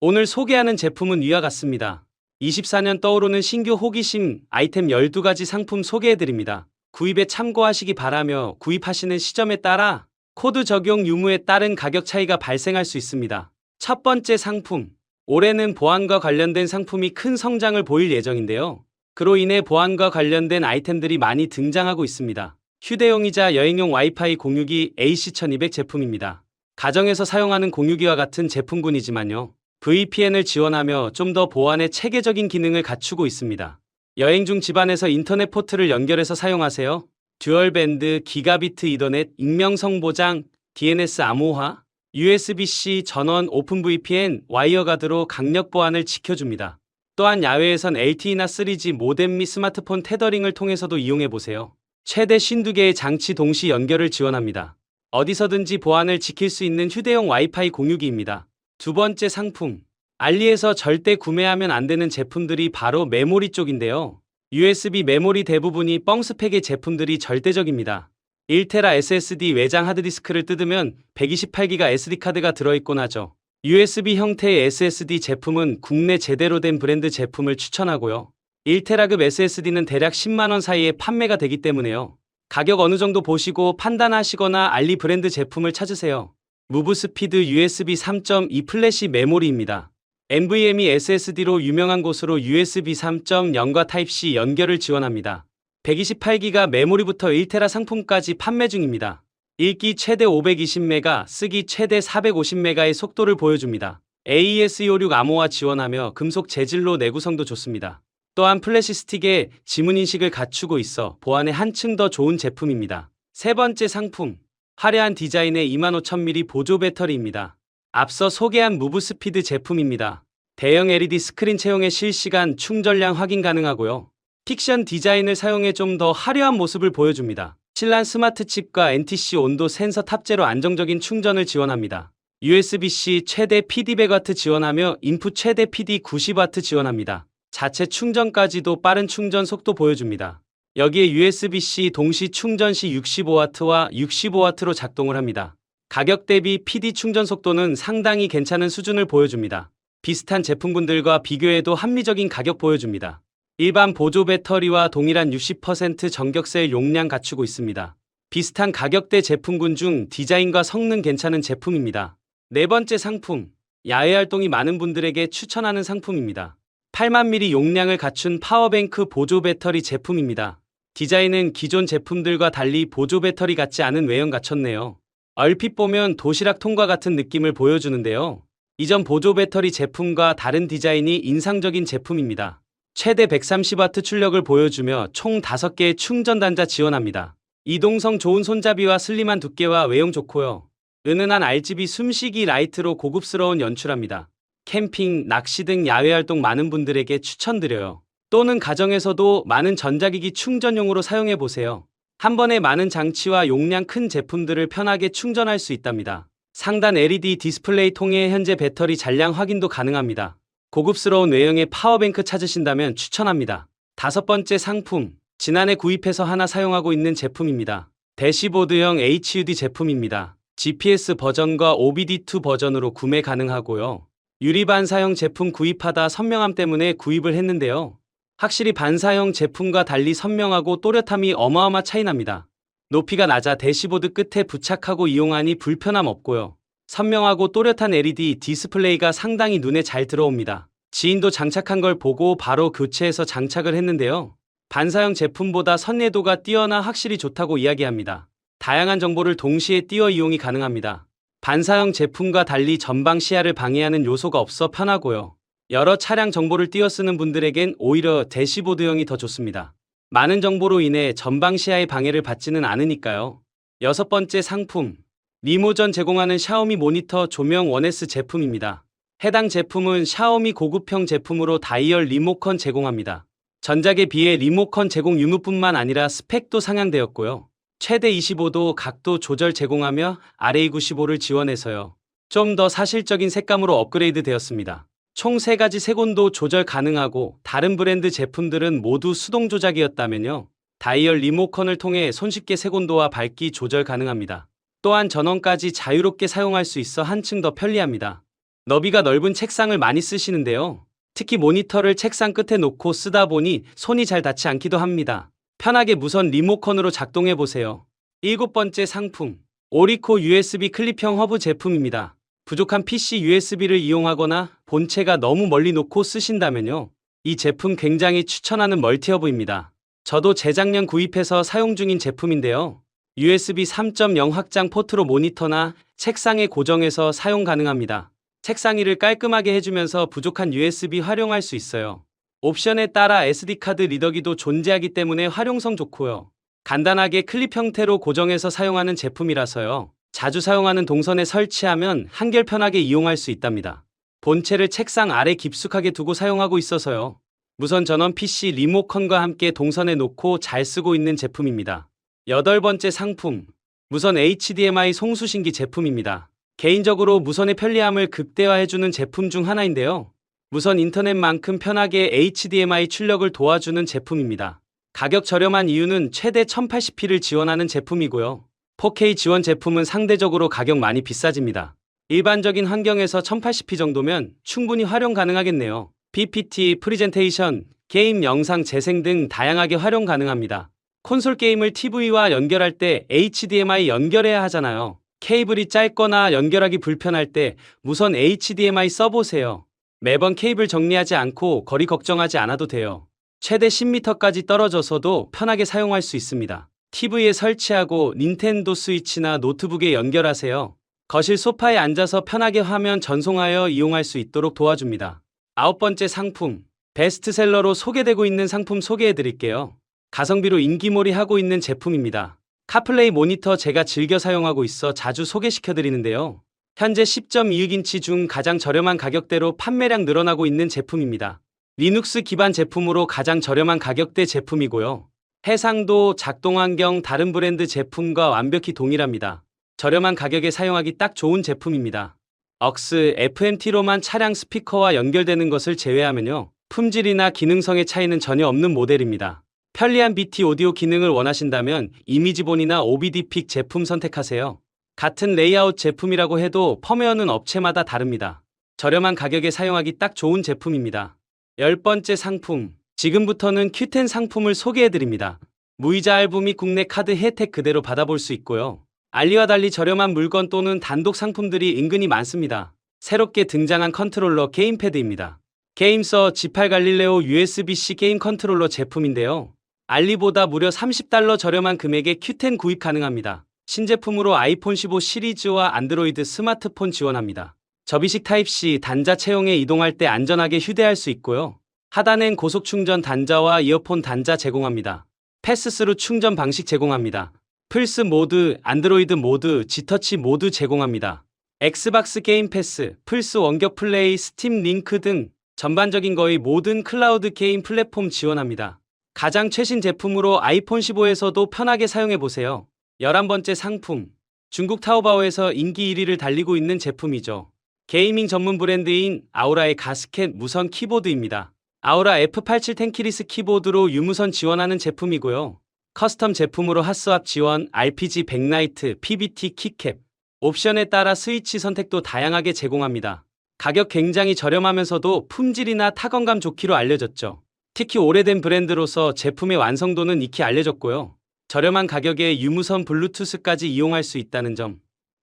오늘 소개하는 제품은 위와 같습니다. 24년 떠오르는 신규 호기심 아이템 12가지 상품 소개해드립니다. 구입에 참고하시기 바라며 구입하시는 시점에 따라 코드 적용 유무에 따른 가격 차이가 발생할 수 있습니다. 첫 번째 상품. 올해는 보안과 관련된 상품이 큰 성장을 보일 예정인데요. 그로 인해 보안과 관련된 아이템들이 많이 등장하고 있습니다. 휴대용이자 여행용 와이파이 공유기 AC1200 제품입니다. 가정에서 사용하는 공유기와 같은 제품군이지만요. VPN을 지원하며 좀 더 보안에 체계적인 기능을 갖추고 있습니다. 여행 중 집안에서 인터넷 포트를 연결해서 사용하세요. 듀얼밴드, 기가비트 이더넷, 익명성 보장, DNS 암호화, USB-C 전원 오픈 VPN 와이어 가드로 강력 보안을 지켜줍니다. 또한 야외에선 LTE나 3G 모뎀 및 스마트폰 테더링을 통해서도 이용해 보세요. 최대 52개의 장치 동시 연결을 지원합니다. 어디서든지 보안을 지킬 수 있는 휴대용 와이파이 공유기입니다. 두 번째 상품. 알리에서 절대 구매하면 안 되는 제품들이 바로 메모리 쪽인데요. USB 메모리 대부분이 뻥스펙의 제품들이 절대적입니다. 1테라 SSD 외장 하드디스크를 뜯으면 128기가 SD카드가 들어있곤 하죠. USB 형태의 SSD 제품은 국내 제대로 된 브랜드 제품을 추천하고요. 1테라급 SSD는 대략 10만원 사이에 판매가 되기 때문에요. 가격 어느 정도 보시고 판단하시거나 알리 브랜드 제품을 찾으세요. 무브 스피드 USB 3.2 플래시 메모리입니다. NVMe SSD로 유명한 곳으로 USB 3.0과 Type-C 연결을 지원합니다. 128기가 메모리부터 1테라 상품까지 판매 중입니다. 읽기 최대 520메가, 쓰기 최대 450메가의 속도를 보여줍니다. AES-256 암호화 지원하며 금속 재질로 내구성도 좋습니다. 또한 플래시 스틱에 지문 인식을 갖추고 있어 보안에 한층 더 좋은 제품입니다. 세 번째 상품. 화려한 디자인의 25000mAh 보조 배터리입니다. 앞서 소개한 무브 스피드 제품입니다. 대형 LED 스크린 채용에 실시간 충전량 확인 가능하고요. 픽션 디자인을 사용해 좀 더 화려한 모습을 보여줍니다. 신란 스마트 칩과 NTC 온도 센서 탑재로 안정적인 충전을 지원합니다. USB-C 최대 PD 100W 지원하며 인풋 최대 PD 90W 지원합니다. 자체 충전까지도 빠른 충전 속도 보여줍니다. 여기에 USB-C 동시 충전 시 65W와 65W로 작동을 합니다. 가격 대비 PD 충전 속도는 상당히 괜찮은 수준을 보여줍니다. 비슷한 제품군들과 비교해도 합리적인 가격 보여줍니다. 일반 보조 배터리와 동일한 60% 전격셀 용량 갖추고 있습니다. 비슷한 가격대 제품군 중 디자인과 성능 괜찮은 제품입니다. 네 번째 상품. 야외 활동이 많은 분들에게 추천하는 상품입니다. 8만 mAh 용량을 갖춘 파워뱅크 보조 배터리 제품입니다. 디자인은 기존 제품들과 달리 보조 배터리 같지 않은 외형 갖췄네요. 얼핏 보면 도시락 통과 같은 느낌을 보여주는데요. 이전 보조 배터리 제품과 다른 디자인이 인상적인 제품입니다. 최대 130W 출력을 보여주며 총 5개의 충전 단자 지원합니다. 이동성 좋은 손잡이와 슬림한 두께와 외형 좋고요. 은은한 RGB 숨쉬기 라이트로 고급스러운 연출합니다. 캠핑, 낚시 등 야외 활동 많은 분들에게 추천드려요. 또는 가정에서도 많은 전자기기 충전용으로 사용해 보세요. 한 번에 많은 장치와 용량 큰 제품들을 편하게 충전할 수 있답니다. 상단 LED 디스플레이 통해 현재 배터리 잔량 확인도 가능합니다. 고급스러운 외형의 파워뱅크 찾으신다면 추천합니다. 다섯 번째 상품. 지난해 구입해서 하나 사용하고 있는 제품입니다. 대시보드형 HUD 제품입니다. GPS 버전과 OBD2 버전으로 구매 가능하고요. 유리 반사형 제품 구입하다 선명함 때문에 구입을 했는데요. 확실히 반사형 제품과 달리 선명하고 또렷함이 어마어마 차이 납니다. 높이가 낮아 대시보드 끝에 부착하고 이용하니 불편함 없고요. 선명하고 또렷한 LED 디스플레이가 상당히 눈에 잘 들어옵니다. 지인도 장착한 걸 보고 바로 교체해서 장착을 했는데요. 반사형 제품보다 선례도가 뛰어나 확실히 좋다고 이야기합니다. 다양한 정보를 동시에 띄워 이용이 가능합니다. 반사형 제품과 달리 전방 시야를 방해하는 요소가 없어 편하고요. 여러 차량 정보를 띄어 쓰는 분들에겐 오히려 대시보드형이 더 좋습니다. 많은 정보로 인해 전방 시야의 방해를 받지는 않으니까요. 여섯 번째 상품. 리모전 제공하는 샤오미 모니터 조명 1S 제품입니다. 해당 제품은 샤오미 고급형 제품으로 다이얼 리모컨 제공합니다. 전작에 비해 리모컨 제공 유무뿐만 아니라 스펙도 상향되었고요. 최대 25도 각도 조절 제공하며 RA95를 지원해서요. 좀 더 사실적인 색감으로 업그레이드 되었습니다. 총 3가지 색온도 조절 가능하고 다른 브랜드 제품들은 모두 수동 조작이었다면요. 다이얼 리모컨을 통해 손쉽게 색온도와 밝기 조절 가능합니다. 또한 전원까지 자유롭게 사용할 수 있어 한층 더 편리합니다. 너비가 넓은 책상을 많이 쓰시는데요. 특히 모니터를 책상 끝에 놓고 쓰다 보니 손이 잘 닿지 않기도 합니다. 편하게 무선 리모컨으로 작동해 보세요. 일곱 번째 상품. 오리코 USB 클립형 허브 제품입니다. 부족한 PC USB를 이용하거나 본체가 너무 멀리 놓고 쓰신다면요. 이 제품 굉장히 추천하는 멀티허브입니다. 저도 재작년 구입해서 사용 중인 제품인데요. USB 3.0 확장 포트로 모니터나 책상에 고정해서 사용 가능합니다. 책상 위를 깔끔하게 해주면서 부족한 USB 활용할 수 있어요. 옵션에 따라 SD카드 리더기도 존재하기 때문에 활용성 좋고요. 간단하게 클립 형태로 고정해서 사용하는 제품이라서요. 자주 사용하는 동선에 설치하면 한결 편하게 이용할 수 있답니다. 본체를 책상 아래 깊숙하게 두고 사용하고 있어서요. 무선 전원 PC 리모컨과 함께 동선에 놓고 잘 쓰고 있는 제품입니다. 여덟 번째 상품. 무선 HDMI 송수신기 제품입니다. 개인적으로 무선의 편리함을 극대화해주는 제품 중 하나인데요. 무선 인터넷만큼 편하게 HDMI 출력을 도와주는 제품입니다. 가격 저렴한 이유는 최대 1080p를 지원하는 제품이고요. 4K 지원 제품은 상대적으로 가격 많이 비싸집니다. 일반적인 환경에서 1080p 정도면 충분히 활용 가능하겠네요. PPT, 프리젠테이션, 게임 영상 재생 등 다양하게 활용 가능합니다. 콘솔 게임을 TV와 연결할 때 HDMI 연결해야 하잖아요. 케이블이 짧거나 연결하기 불편할 때 무선 HDMI 써보세요. 매번 케이블 정리하지 않고 거리 걱정하지 않아도 돼요. 최대 10m까지 떨어져서도 편하게 사용할 수 있습니다. TV에 설치하고 닌텐도 스위치나 노트북에 연결하세요. 거실 소파에 앉아서 편하게 화면 전송하여 이용할 수 있도록 도와줍니다. 아홉 번째 상품. 베스트셀러로 소개되고 있는 상품 소개해 드릴게요. 가성비로 인기몰이 하고 있는 제품입니다. 카플레이 모니터 제가 즐겨 사용하고 있어 자주 소개시켜 드리는데요. 현재 10.26인치 중 가장 저렴한 가격대로 판매량 늘어나고 있는 제품입니다. 리눅스 기반 제품으로 가장 저렴한 가격대 제품이고요. 해상도, 작동 환경 다른 브랜드 제품과 완벽히 동일합니다. 저렴한 가격에 사용하기 딱 좋은 제품입니다. 억스, FMT로만 차량 스피커와 연결되는 것을 제외하면요. 품질이나 기능성의 차이는 전혀 없는 모델입니다. 편리한 BT 오디오 기능을 원하신다면 이미지본이나 OBD픽 제품 선택하세요. 같은 레이아웃 제품이라고 해도 펌웨어는 업체마다 다릅니다. 저렴한 가격에 사용하기 딱 좋은 제품입니다. 열 번째 상품. 지금부터는 Q10 상품을 소개해드립니다. 무이자 할부 및 국내 카드 혜택 그대로 받아볼 수 있고요. 알리와 달리 저렴한 물건 또는 단독 상품들이 은근히 많습니다. 새롭게 등장한 컨트롤러 게임패드입니다. 게임서 G8 갈릴레오 USB-C 게임 컨트롤러 제품인데요. 알리보다 무려 30달러 저렴한 금액에 Q10 구입 가능합니다. 신제품으로 아이폰 15 시리즈와 안드로이드 스마트폰 지원합니다. 접이식 타입C 단자 채용에 이동할 때 안전하게 휴대할 수 있고요. 하단엔 고속 충전 단자와 이어폰 단자 제공합니다. 패스스루 충전 방식 제공합니다. 플스 모드, 안드로이드 모드, 지터치 모드 제공합니다. 엑스박스 게임 패스, 플스 원격 플레이, 스팀 링크 등 전반적인 거의 모든 클라우드 게임 플랫폼 지원합니다. 가장 최신 제품으로 아이폰 15에서도 편하게 사용해 보세요. 11번째 상품. 중국 타오바오에서 인기 1위를 달리고 있는 제품이죠. 게이밍 전문 브랜드인 아우라의 가스켓 무선 키보드입니다. 아우라 F87 텐키리스 키보드로 유무선 지원하는 제품이고요. 커스텀 제품으로 핫스왑 지원, RPG 백라이트, PBT 키캡, 옵션에 따라 스위치 선택도 다양하게 제공합니다. 가격 굉장히 저렴하면서도 품질이나 타건감 좋기로 알려졌죠. 특히 오래된 브랜드로서 제품의 완성도는 익히 알려졌고요. 저렴한 가격에 유무선 블루투스까지 이용할 수 있다는 점.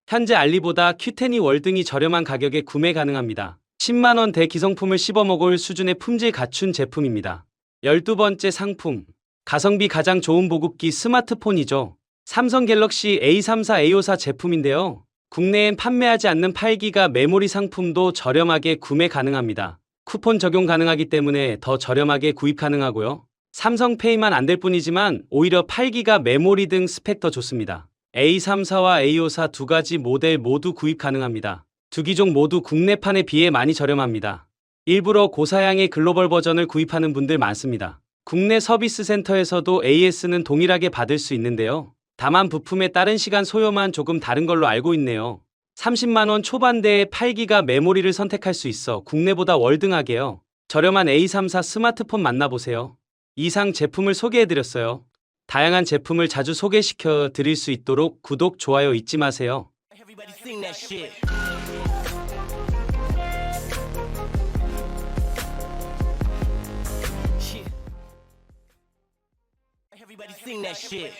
현재 알리보다 큐텐이 월등히 저렴한 가격에 구매 가능합니다. 10만원 대 기성품을 씹어먹을 수준의 품질 갖춘 제품입니다. 12번째 상품. 가성비 가장 좋은 보급기 스마트폰이죠. 삼성 갤럭시 A34, A54 제품인데요. 국내엔 판매하지 않는 8기가 메모리 상품도 저렴하게 구매 가능합니다. 쿠폰 적용 가능하기 때문에 더 저렴하게 구입 가능하고요. 삼성페이만 안 될 뿐이지만 오히려 8기가 메모리 등 스펙 더 좋습니다. A34와 A54 두 가지 모델 모두 구입 가능합니다. 두 기종 모두 국내판에 비해 많이 저렴합니다. 일부러 고사양의 글로벌 버전을 구입하는 분들 많습니다. 국내 서비스 센터에서도 AS는 동일하게 받을 수 있는데요. 다만 부품의 다른 시간 소요만 조금 다른 걸로 알고 있네요. 30만원 초반대에 8기가 메모리를 선택할 수 있어 국내보다 월등하게요. 저렴한 A34 스마트폰 만나보세요. 이상 제품을 소개해드렸어요. 다양한 제품을 자주 소개시켜 드릴 수 있도록 구독, 좋아요 잊지 마세요. Everybody sing that shit. shit. Everybody sing that shit.